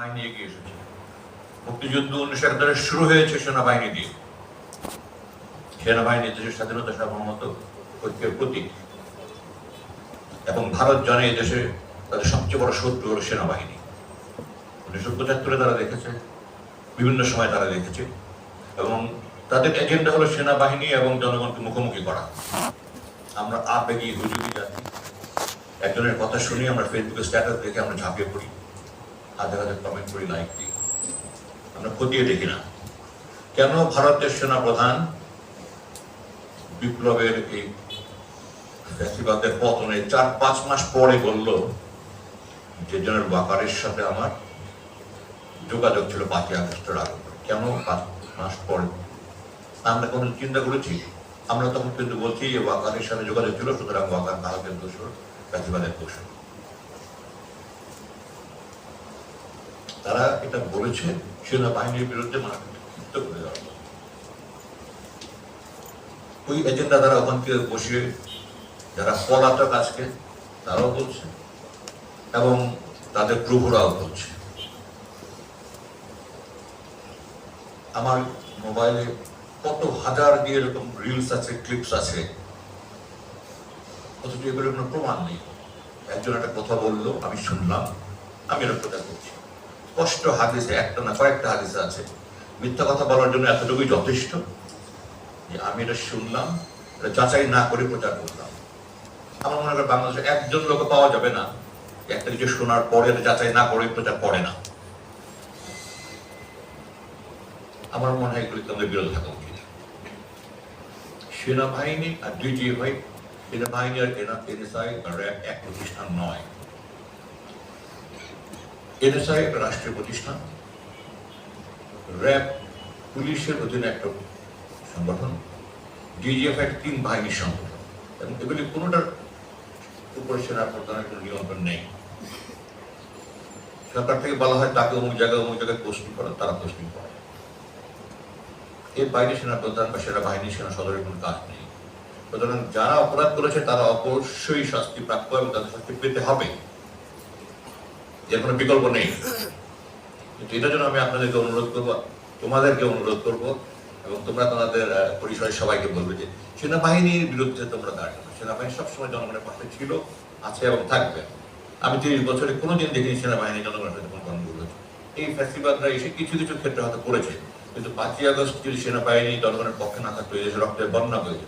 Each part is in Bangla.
বাহিনী এগিয়ে এসেছে। মুক্তিযুদ্ধ উনিশশো একাত্তরে শুরু হয়েছে সেনাবাহিনী দিয়ে। সেনাবাহিনী দেশের স্বাধীনতা সার্বভৌমত্ব, ঐক্যের প্রতীক। এবং ভারত জানে দেশে তাদের সবচেয়ে বড় শত্রু হল সেনাবাহিনী। উনিশশো পঁচাত্তরে তারা দেখেছে, বিভিন্ন সময় তারা দেখেছে। এবং তাদের এজেন্ডা হলো সেনাবাহিনী এবং জনগণকে মুখোমুখি করা। আমরা আবেগী হুজুরি জাতি। একজনের কথা শুনি, আমরা ফেসবুকে স্ট্যাটাস দেখে আমরা ঝাঁপিয়ে পড়ি। হাজার হাজার কমেন্ট করি লাইক দিই। আমরা খতিয়ে দেখি না। কেন ভারতের সেনা প্রধান বিপ্লবের এই ফ্যাসিবাদের পতনে চার পাঁচ মাস পরে বলল যে জনের বাকারের সাথে আমার যোগাযোগ ছিল পাঁচই আগস্টের আগে কেন পাঁচ মাস পরে? আমরা কোনো চিন্তা করেছি? আমরা তখন কিন্তু বলছি যে ওয়াকারের সাথে যোগাযোগ ছিল, সুতরাং ওয়াকার ভারতের দোষর ফ্যাসিবাদের দোষর তারা এটা বলেছে সেনাবাহিনীর বিরুদ্ধে মানবৃত্ত করে দেওয়া ওই এজেন্ডা তারা ওখান থেকে বসিয়ে যারা পলাতক আজকে, তারাও বলছে এবং তাদের প্রভুরাও বলছে। আমার মোবাইলে কত হাজার দিয়ে এরকম রিলস আছে ক্লিপস আছে। অথচ এগুলো কোনো প্রমাণ নেই। একজন একটা কথা বলল, আমি শুনলাম, আমি এরকম করছি স্পষ্ট হাদিসে, একটা না কয়েকটা হাদিসে আছে। মিথ্যা কথা বলার জন্য এতটুকুই যথেষ্ট যে আমি এটা শুনলাম, এটা যাচাই না করে প্রচার করলাম। আমার মনে হয় বাংলাদেশে একজন লোক পাওয়া যাবে না একটা কিছু শোনার পরে এটা যাচাই না করে প্রচার করে না। আমার মনে হয় এগুলিতে আমাদের বিরত থাকা উচিত। সেনাবাহিনী আর ডিজিএফআই সেনাবাহিনী আর এনএসআই র্যাব এক প্রতিষ্ঠান নয়। এনএসআই একটা রাষ্ট্রীয় প্রতিষ্ঠান। র্যাব, পুলিশের অধীনে একটা সংগঠন। ডিজিএফ একটা তিন বাহিনীর সংগঠন। এবং এগুলি কোনোটার উপরে সেনা প্রধানের কোনো নিয়ন্ত্রণ নেই। সরকার থেকে বলা হয় তাকে অমুক জায়গায় অমুক জায়গায় পোস্টিং করা, তারা পোস্টিং করে। এর বাইরে সেনা প্রধান বা সেনা বাহিনী সেনা সদরের কোনো কাজ নেই। সুতরাং যারা অপরাধ করেছে, তারা অবশ্যই শাস্তি প্রাপ্য এবং তাদের শাস্তি পেতে হবে। এর কোনো বিকল্প নেই। কিন্তু এটার জন্য আমি আপনাদেরকে অনুরোধ করব, তোমাদেরকে অনুরোধ করব এবং তোমরা তোমাদের পরিসরের সবাইকে বলবে যে সেনাবাহিনীর বিরুদ্ধে তোমরা দাঁড়াবে সেনাবাহিনী সবসময় জনগণের পাশে ছিল, আছে এবং থাকবে। আমি তিরিশ বছরে কোনোদিন দেখিনি সেনাবাহিনী জনগণের সাথে কোনো গণ্ডগোল হয়েছে এই ফ্যাসিবাদরা এসে কিছু কিছু ক্ষেত্রে হয়তো করেছে, কিন্তু পাঁচই আগস্ট যদি সেনাবাহিনী জনগণের পক্ষে না থাকতো এই দেশে রক্তের বন্যা হয়ে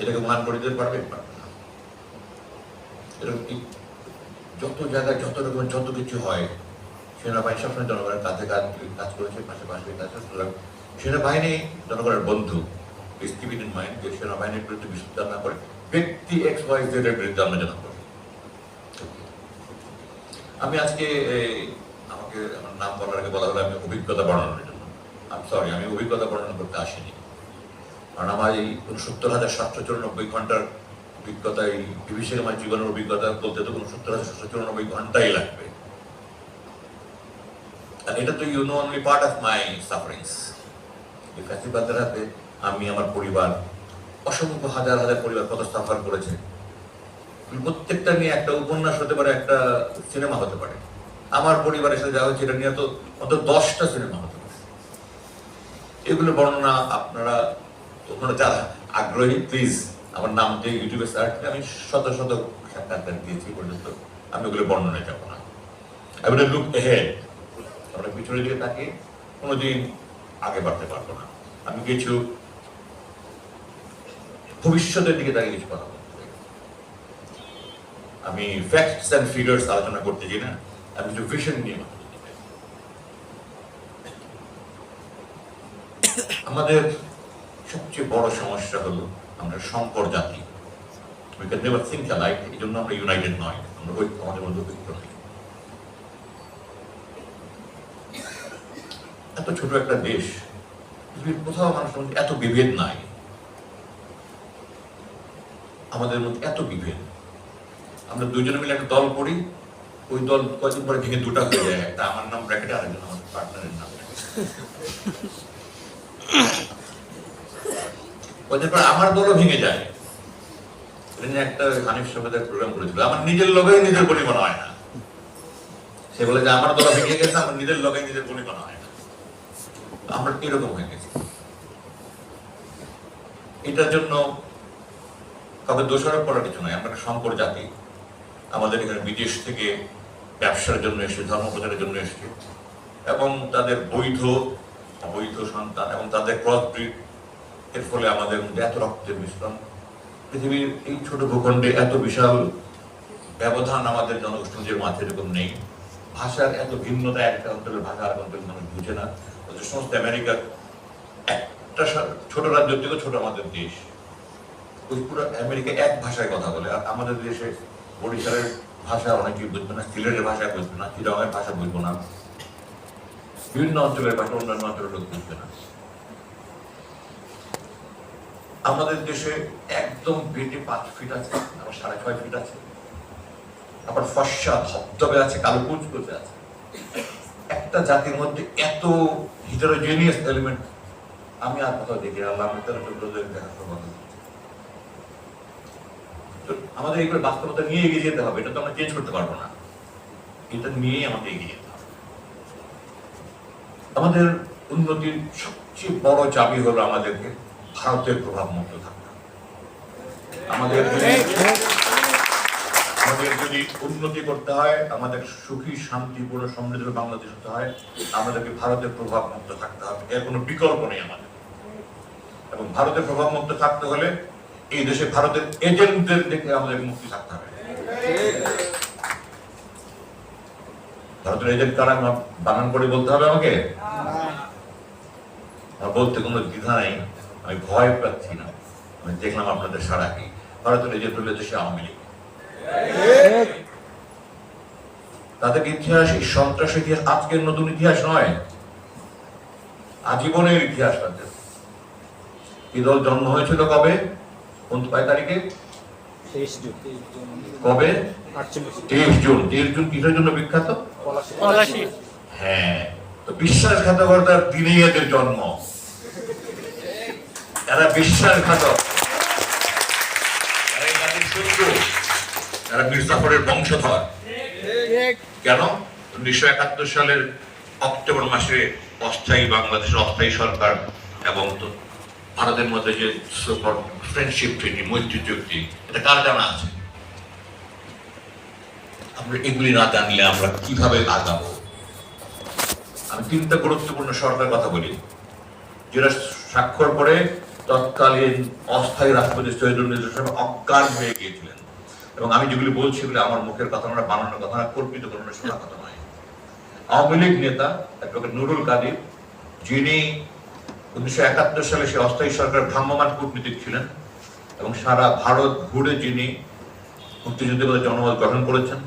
এটাকে মান করে দিতে পারবে? পারবে না। এরকম যত জায়গায় যত রকমের যত কিছু হয়, সেনাবাহিনী সবসময় জনগণের কাছে কাজ কাজ করেছে, পাশাপাশি কাজ। সুতরাং সেনাবাহিনী জনগণের বন্ধু ইন মাইন্ড যে সেনাবাহিনীর বিরুদ্ধে বিশুদ্ধ না করে, ব্যক্তি এক্স ওয়াই জেড এর বিরুদ্ধে আমরা যেন করি আমি আজকে আমাকে আমার নাম বলার আগে বলা হলো আমি অভিজ্ঞতা বর্ণনার জন্য। আমি সরি আমি অভিজ্ঞতা বর্ণনা করতে আসিনি। কারণ আমার এই উনসত্তর হাজার সাতশো চুরানব্বই ঘণ্টার অভিজ্ঞতা, এই বিভীষিকা আমার জীবনের অভিজ্ঞতা বলতে তো হাজার সাতশো চুরানব্বই ঘন্টাই লাগবে। এটা তো you know only part of my sufferings এই ফ্যাসিবাদের হাতে আমি আমার পরিবার, অসংখ্য হাজার হাজার পরিবার কত সাফার করেছে। প্রত্যেকটা নিয়ে একটা উপন্যাস হতে পারে, একটা সিনেমা হতে পারে। আমার পরিবারের সাথে যা হচ্ছে এটা নিয়ে তো অত দশটা সিনেমা হতে পারে। এগুলো বর্ণনা আপনারা, তোমরা যারা আগ্রহী প্লিজ আমার নাম দিয়ে ইউটিউবে সার্চ করে আমি শত শত সাক্ষাৎকার দিয়েছি পর্যন্ত আমি ওগুলো বর্ণনায় যাব না। আমি লুক হেড আমরা পিছনের দিকে তাকিয়ে কোনোদিন আগে বাড়তে পারব না। আমি কিছু ভবিষ্যতের দিকে তাকিয়ে কিছু কথা আমি ফ্যাক্টস অ্যান্ড ফিগার্স আলোচনা করতে চাই না। আমি কিছু ভিশন নিয়ে। আমাদের সবচেয়ে বড় সমস্যা হলো আমরা সংকর জাতি we can never think alike এই জন্য আমরা ইউনাইটেড নয়। আমরা ঐক্য আমাদের মধ্যে ঐক্য নেই। এত ছোট একটা দেশ, পৃথিবীর কোথাও মানুষের মধ্যে এত বিভেদ নাই। আমাদের মধ্যে এত বিভেদ। আমরা দুজনে মিলে একটা দল করি, ওই দল কয়েকদিন পরে ভেঙে দুটা হয়ে যায়। একটা আমার নাম ব্র্যাকেটে আরেকজন আমার পার্টনারের নাম পরে আমার দলও ভেঙে যায়। একটা হানিফ সবেদের প্রোগ্রাম করেছিল। আমার নিজের লোকেই নিজের পরিমাণ হয় না। সে বলে যে, আমার দলা ভেঙে গেছে, আমার নিজের লগে নিজের পরিমাণ হয় না। আমরা এরকম হয়ে গেছি? এটার জন্য কাউকে দোষারোপ করার কিছু নয় আমরা সংকর জাতি। আমাদের এখানে বিদেশ থেকে ব্যবসার জন্য এসে ধর্ম প্রচারের জন্য এসেছে। এবং তাদের বৈধ, অবৈধ সন্তান এবং তাদের ক্রস ব্রিড এর ফলে আমাদের মধ্যে এত রক্তের মিশ্রণ। পৃথিবীর এই ছোট ভূখণ্ডে এত বিশাল ব্যবধান আমাদের জনগোষ্ঠীর মাঝে এরকম নেই। ভাষার এত ভিন্নতা একটা অঞ্চলের ভাষা আর অঞ্চলের মানুষ বুঝে না। সমস্ত আমেরিকার একটা ছোট রাজ্য থেকে ছোট আমাদের দেশ। ওই পুরো আমেরিকা এক ভাষায় কথা বলে। আর আমাদের দেশে বরিশালের ভাষা অনেকেই বুঝবে না, সিলেটের ভাষা বুঝবে না চিরাঙের ভাষা বুঝব না। বিভিন্ন অঞ্চলের ভাষা অন্যান্য অঞ্চলের লোক বুঝবে না। আমাদের দেশে একদম বেটে পাঁচ ফিট আছে, আবার সাড়ে ছয় ফিট আছে। আবার ফর্সা ধবধবে আছে, কালো কুচকুচে আছে। একটা জাতির মধ্যে এত হিটারোজেনিয়াস এলিমেন্ট আমি আর কোথাও দেখি আল্লাহ আমাদের এইগুলো বাস্তবতা নিয়ে এগিয়ে যেতে হবে, এটা তো আমরা চেঞ্জ করতে পারব না। এটা নিয়েই আমাদের এগিয়ে যেতে হবে। আমাদের উন্নতির সবচেয়ে বড় চাবি হলো আমাদেরকে ভারতের প্রভাব মুক্ত থাকা আমাদের যদি আমাদের যদি উন্নতি করতে হয় আমাদের সুখী শান্তিপূর্ণ সমৃদ্ধ বাংলাদেশ হতে হয় আমাদেরকে ভারতের প্রভাব মুক্ত থাকতে হবে। এর কোনো বিকল্প নেই আমাদের। এবং ভারতের প্রভাব মুক্ত থাকতে হলে এই দেশে ভারতের এজেন্টদের থেকে আমাদের মুক্তি থাকতে হবে। ভারতের এজেন্ট কারা? বানান করে বলতে হবে আমাকে? বলতে কোনো দ্বিধা নাই। আমি ভয় পাচ্ছি না। আমি দেখলাম আপনাদের সারা কি। ভারতের এজেন্ট হলে দেশে আওয়ামী লীগ। তাদের ইতিহাস এই সন্ত্রাস ইতিহাস আজকের নতুন ইতিহাস নয়। আজীবনের ইতিহাস তাদের। এই দল জন্ম হয়েছিল কবে? কোন কয় তারিখে? কবে? তেইশ জুন। তেইশ জুন কিসের জন্য বিখ্যাত? হ্যাঁ। তো বিশ্বাসঘাতকতার দিনেই এদের জন্ম। এরা বিশ্বাসঘাতক এরা মির্জাফরের বংশধর। কেন? উনিশশো একাত্তর সালের অক্টোবর মাসে অস্থায়ী বাংলাদেশের অস্থায়ী সরকার এবং ভারতের মধ্যে যে ফ্রেন্ডশিপ ট্রিটি মৈত্রী চুক্তি, এটা কার জানা আছে? আমরা এগুলি না জানলে আমরা কীভাবে আগাবো? আমি তিনটা গুরুত্বপূর্ণ সরকার কথা বলি। যেটা স্বাক্ষর করে তৎকালীন অস্থায়ী রাষ্ট্রপতি শহীদুল সাহেব অজ্ঞান হয়ে গিয়েছিলেন। এবং আমি যেগুলি বলছি এগুলি আমার মুখের কথা আমরা বানানোর কথা না কল্পিত কোনো শোনা কথা নয়। আওয়ামী লীগ নেতা অ্যাডভোকেট নুরুল কাদির, যিনি উনিশশো একাত্তর সালে সে অস্থায়ী সরকার ভ্রাম্যমান কূটনীতিক ছিলেন এবং সারা ভারত ঘুরে যিনি মুক্তিযুদ্ধের জনমত গঠন করেছেন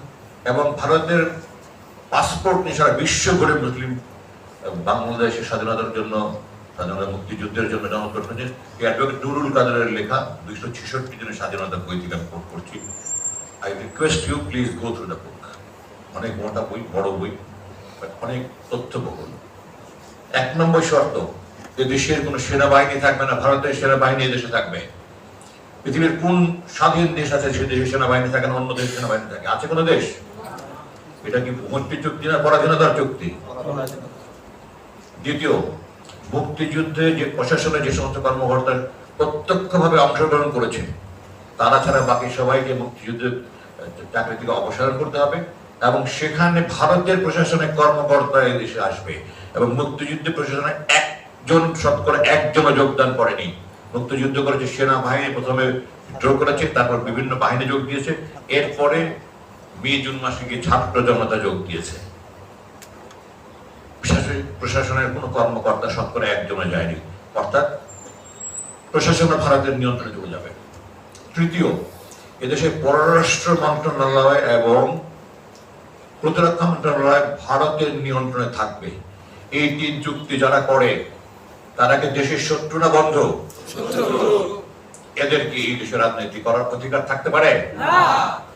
এবং ভারতের পাসপোর্ট নিয়ে সারা বিশ্ব ঘুরে মুসলিম বাংলাদেশের স্বাধীনতার জন্য স্বাধীনতা মুক্তিযুদ্ধের জন্য করেছেন এই অ্যাডভোকেট নুরুল কাদেরের লেখা দুইশো ছেষট্টি দিনের স্বাধীনতা বই থেকে আমি কোট করছি। I request you please go through the book অনেক মোটা বই বড় বই অনেক তথ্যবহুল। এক নম্বর শর্ত যে দেশের কোনো সেনাবাহিনী থাকবে না ভারতের সেনাবাহিনী এদেশে থাকবে। পৃথিবীর কোন স্বাধীন দেশ আছে সে দেশের সেনাবাহিনী থাকে না অন্য দেশের সেনাবাহিনী থাকে? আছে কোনো দেশ? এটা কি ভূমন্ত্রী চুক্তি না পরাধীনতার চুক্তি? দ্বিতীয় মুক্তিযুদ্ধে যে প্রশাসনে যে সমস্ত কর্মকর্তা প্রত্যক্ষভাবে অংশগ্রহণ করেছে তারা ছাড়া বাকি সবাইকে মুক্তিযুদ্ধের চাকরি থেকে অপসারণ করতে হবে এবং সেখানে ভারতের প্রশাসনের কর্মকর্তা এই দেশে আসবে এবং মুক্তিযুদ্ধ প্রশাসনে একজন শতকরা একজনও যোগদান করেনি। মুক্তিযুদ্ধ করেছে সেনাবাহিনী, প্রথমে ড্র করেছে, তারপর বিভিন্ন বাহিনী যোগ দিয়েছে। এরপরে মে, জুন মাসে গিয়ে ছাত্র জনতা যোগ দিয়েছে। প্রশাসনের কোনো কর্মকর্তা শতকরা একজনে যায়নি। অর্থাৎ প্রশাসন ভারতের নিয়ন্ত্রণে চলে যাবে। তৃতীয় এদেশে পররাষ্ট্র মন্ত্রণালয় এবং প্রতিরক্ষা মন্ত্রণালয় ভারতের নিয়ন্ত্রণে থাকবে। এই তিন চুক্তি যারা করে তারা কি দেশের শত্রু না বন্ধ? এদের কি এই দেশে রাজনীতি করার অধিকার থাকতে পারে?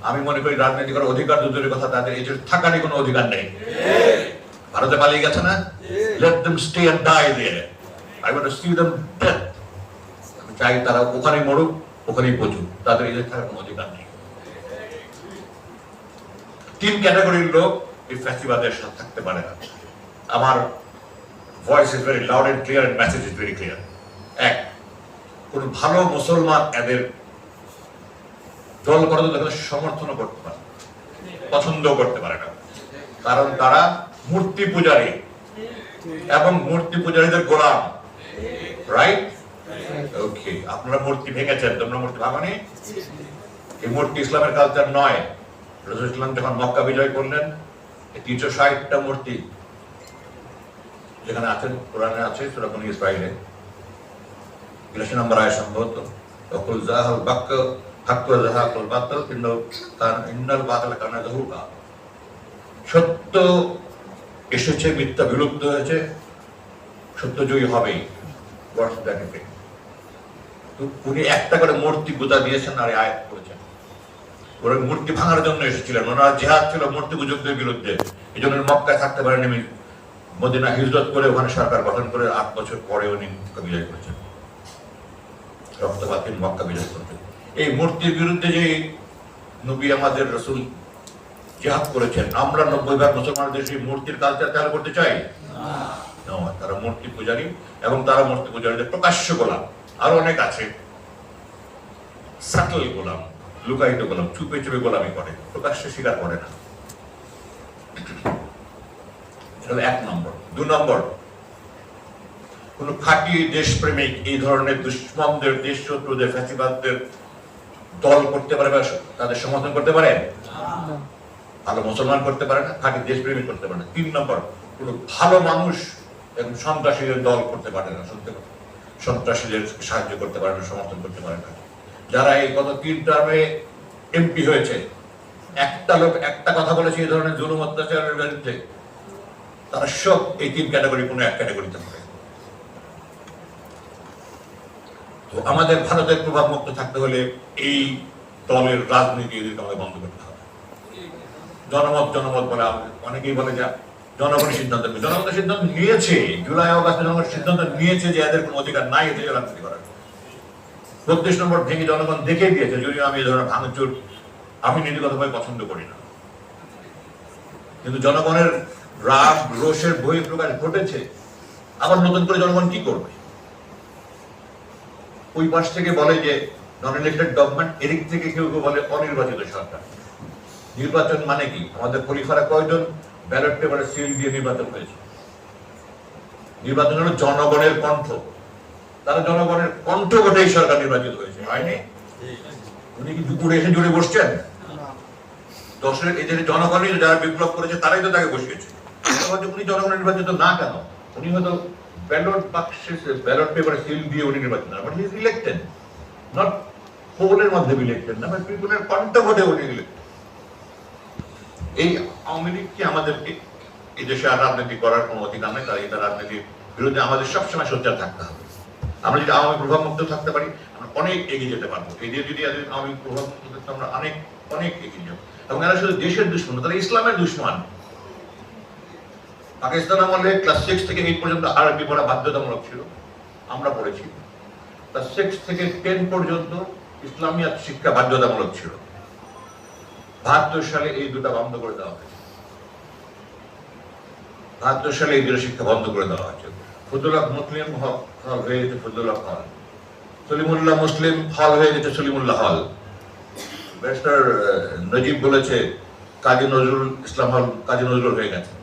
আমি মনে করি রাজনীতি করার অধিকার দুদূরের কথা তাদের এই থাকারই কোনো অধিকার নেই। ভারতে পালিয়ে গেছে না? Let them stay and die there I want to see them death আমি চাই তারা ওখানেই মরুক ওখানেই পচুক। তাদের এদের থাকার কোনো অধিকার নেই। তিন ক্যাটাগরির লোক এই ফ্যাসিবাদের সাথে থাকতে পারে না। আমার voice is very loud and clear and message is very clear এক কোন ভালো মুসলমান এদের দল করাতে তাদের সমর্থন করতে পারে। পছন্দও করতে পারে না। কারণ তারা মূর্তি পূজারী এবং মূর্তি পূজারীদের গোলাম রাইট ওকে আপনারা মূর্তি ভেঙেছেন, তোমরা মূর্তি ভাঙনি? এই মূর্তি ইসলামের কালচার নয়। রসুল ইসলাম যখন মক্কা বিজয় করলেন তিনশো ষাটটা মূর্তি যেখানে আছেন কোরআনে আছে সুরাবন ইসরায়েলে বিরাশি নম্বর আয় সম্ভবত অকুল জাহাল বাক্য হাক্ক বাতল কিন্তু তার ইন্নাল বাতল কানা সত্য এসেছে, মিথ্যা বিলুপ্ত হয়েছে সত্য জয়ী হবেই? তো উনি একটা করে মূর্তি গুতা দিয়েছেন আর আয়াত করেছেন। ওরা মূর্তি ভাঙার জন্য এসেছিলেন। ওনার জেহাদ ছিল, মূর্তি পূজকদের বিরুদ্ধে। এই জন্য মক্কায় থাকতে পারেন মদিনা হিজরত করে ওখানে সরকার গঠন করে আট বছর পরে উনি বিজয় করেছেন। রক্তপাতহীন মক্কা বিজয় করেছেন। এই মূর্তির বিরুদ্ধে যে নবী আমাদের রসুল জেহাদ করেছেন। আমরা নব্বই ভাগ মুসলমানদের সেই মূর্তির কালচার চালু করতে চাই। তারা মূর্তি পূজারী এবং তারা মূর্তি পূজারীদের প্রকাশ্য গোলাম। আরও অনেক আছে। সাটল গোলাম লুকায়িত গোলাম চুপে চুপে গোলামি করে। প্রকাশ্যে স্বীকার করে না। এটা এক নম্বর। দু নম্বর। কোন খাঁটি দেশপ্রেমিক এই ধরনের দুশ্মনদের দেশ শত্রুদের ফ্যাসিবাদদের দল করতে পারে বা তাদের সমর্থন করতে পারে? ভালো মুসলমান করতে পারে না, খাঁটি দেশপ্রেমিক করতে পারে না। তিন নম্বর, কোন ভালো মানুষ এবং সন্ত্রাসীদের দল করতে পারে না, সত্যি কথা। সন্ত্রাসীদের সাহায্য করতে পারে না, সমর্থন করতে পারে না। যারা এই গত তিন টার্মে এমপি হয়েছে, একটা লোক একটা কথা বলেছে এই ধরনের জুলুম অত্যাচারের বিরুদ্ধে তারা সব এই তিন ক্যাটাগরি, কোনো এক ক্যাটাগরিতে পড়ে তো আমাদের ভারতের প্রভাব মুক্ত থাকতে হলে এই দলের রাজনীতি আমাদের বন্ধ করতে হবে। জনমত জনমত বলে অনেকেই বলে যা জনগণের সিদ্ধান্ত নেবে। জনগণের সিদ্ধান্ত নিয়েছে। জুলাই অগাস্টে জনগণ সিদ্ধান্ত নিয়েছে যে এদের কোনো অধিকার নাই, এদের রাজনীতি করার। বত্রিশ নম্বর ভেঙে জনগণ দেখে দিয়েছে, যদিও আমি এই ধরনের ভাঙচুর আমি নীতিগতভাবে পছন্দ করি না। কিন্তু জনগণের রাগ, রোষের বই প্রকাশ ঘটেছে। আবার নতুন করে জনগণ কি করবে? ওই পাশ থেকে বলে যে নন ইলেক্টেড গভর্নমেন্ট এদিক থেকে কেউ কেউ বলে অনির্বাচিত সরকার। নির্বাচন মানে কি? আমাদের খলিফারা কয়জন? ব্যালট পেপারে সিল দিয়ে নির্বাচন হয়েছে। নির্বাচন হলো জনগণের কণ্ঠ। তারা জনগণের কণ্ঠ ঘটেই সরকার নির্বাচিত হয়েছে, হয়নি? উনি কি দুপুরে এসে জুড়ে বসছেন? দশের এদের জনগণই যারা বিপ্লব করেছে, তারাই তো তাকে বসিয়েছে। উনি জনগণের নির্বাচিত না কেন? উনি হয়তো ব্যালট বাক্সে ব্যালট পেপারে সিল দিয়ে উনি নির্বাচিত বাট হি ইলেক্টেড নট পোলের মাধ্যমে ইলেক্টেড না বাট পিপুলের কণ্ঠ ভোটে উনি ইলেক্টেড এই আওয়ামী লীগ কি আমাদেরকে এই দেশে আর রাজনীতি করার কোনো অধিকার নেই? তাই এটা রাজনীতির বিরুদ্ধে আমাদের সবসময় সোচ্চার থাকতে হবে। আমরা যদি আওয়ামী প্রভাব মুক্ত থাকতে পারি, আমরা অনেক এগিয়ে যেতে পারব। এই দিয়ে যদি আওয়ামী প্রভাব মুক্ত থাকতে, আমরা অনেক অনেক এগিয়ে যাব। এবং এরা শুধু দেশের দুশ্মন, তারা ইসলামের দুশ্মন। পাকিস্তান আমলে ক্লাস সিক্স থেকে এইট পর্যন্ত আরবি পড়া বাধ্যতামূলক ছিল। আমরা পড়েছি। ক্লাস সিক্স থেকে টেন পর্যন্ত ইসলামিয়াত শিক্ষা বাধ্যতামূলক ছিল। বাহাত্তর সালে এই দুটা বন্ধ করে দেওয়া হয়েছে। বাহাত্তর সালে এই দুটো শিক্ষা বন্ধ করে দেওয়া হয়েছে। ফজলুল্লাহ মুসলিম হল হয়ে গেছে ফজলুল্লাহ হল। সলিমুল্লাহ মুসলিম হল হয়ে গেছে সলিমুল্লাহ হল। ব্যারিস্টার নজিব বলেছে, কাজী নজরুল ইসলাম হল কাজী নজরুল হয়ে গেছে।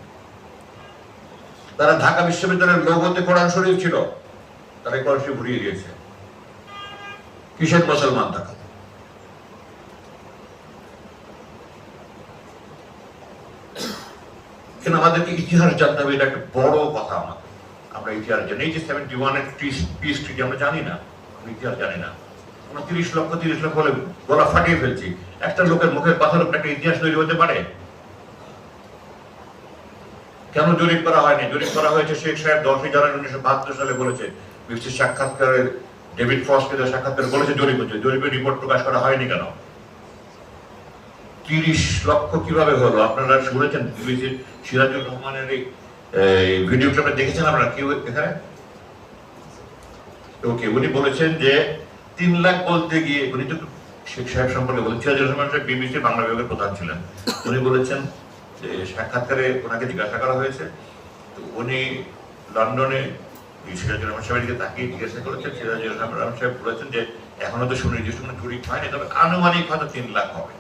তারা ঢাকা বিশ্ববিদ্যালয়ের লোগোতে কোরআন শরীফ ছিল। তারা কোরআন শরীফ ঘুরিয়ে দিয়েছে। কিসের মুসলমান থাকা কিন্তু আমাদেরকে ইতিহাস জানতে হবে, এটা একটা বড় কথা আমাদের। আমরা ইতিহাস জানি যে সেভেন্টি ওয়ানের পিস ট্রিটি আমরা জানি না, আমরা ইতিহাস জানি না। আমরা তিরিশ লক্ষ তিরিশ লক্ষ হলে গলা ফাটিয়ে ফেলছি। একটা লোকের মুখের উপর একটা ইতিহাস তৈরি হতে পারে? কেন জরিপ করা হয়নি? জরিপ করা হয়েছে শেখ সাহেব দশই জানুয়ারি উনিশশো বাহাত্তর সালে বলেছে বিশ্বের সাক্ষাৎকারের ডেভিড ফ্রস্টকে সাক্ষাৎকার বলেছে জরিপ হচ্ছে। জরিপের রিপোর্ট প্রকাশ করা হয়নি কেন? তিরিশ লক্ষ কীভাবে হলো? আপনারা শুনেছেন সিরাজুর রহমানের এই এই ভিডিও দেখেছেন আপনারা? কেউ এখানে? ওকে, উনি বলেছেন যে তিন লাখ বলতে গিয়ে, উনি তো শেখ সাহেব সম্পর্কে বলেন, সিরাজুর রহমান সাহেব বিবিসি বাংলা বিভাগের প্রধান ছিলেন। উনি বলেছেন যে সাক্ষাৎকারে ওনাকে জিজ্ঞাসা করা হয়েছে। তো উনি লন্ডনে সিরাজুর রহমান সাহেবের দিকে তাকিয়ে জিজ্ঞাসা করেছেন। সিরাজুর রহমান সাহেব বলেছেন যে এখনও তো সুনির্দিষ্ট কোনো চুরি হয়নি, তবে আনুমানিক হয়তো তিন লাখ হবে।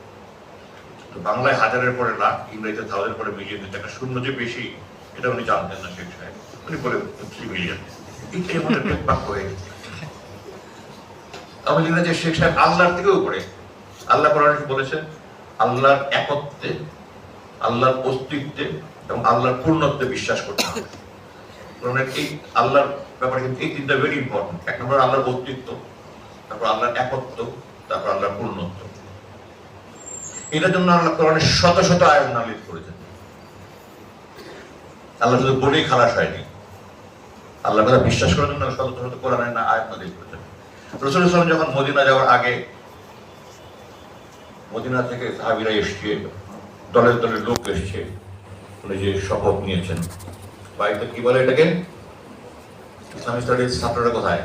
বাংলায় হাজারের পরে লাখ, ইংরেজিতে থাউজেন্ড পরে মিলিয়ন টাকা শূন্য যে বেশি, এটা উনি জানতেন না শেখ সাহেব। উনি বলে থ্রি মিলিয়ন এইটাই আমাদের হয়ে গেছে। আমি যে শেখ সাহেব আল্লাহর থেকেও উপরে। আল্লাহ কোরআনে বলেছেন আল্লাহর একত্বে, আল্লাহর অস্তিত্বে এবং আল্লাহর পূর্ণত্বে বিশ্বাস করতে হবে। এই আল্লাহর ব্যাপারে কিন্তু এই তিনটা ভেরি ইম্পর্টেন্ট এক নম্বর আল্লাহর অস্তিত্ব, তারপর আল্লাহর একত্ব, তারপর আল্লাহর পূর্ণত্ব। এটার জন্য আল্লাহ কোরআনের শত শত আয়াত নালিশ করেছেন। আল্লাহ শুধু বলেই খালাস হয়নি। আল্লাহ কথা বিশ্বাস করার জন্য শত শত কোরআনের না আয়াত নালিশ করেছেন। রসুল ইসলাম যখন মদিনা যাওয়ার আগে মদিনা থেকে সাহাবিরা এসছে, দলের দলের লোক এসছে, উনি যে শপথ নিয়েছেন। বাড়িতে কি বলে এটাকে? ইসলামিক স্টাডিজ ছাত্ররা কোথায়?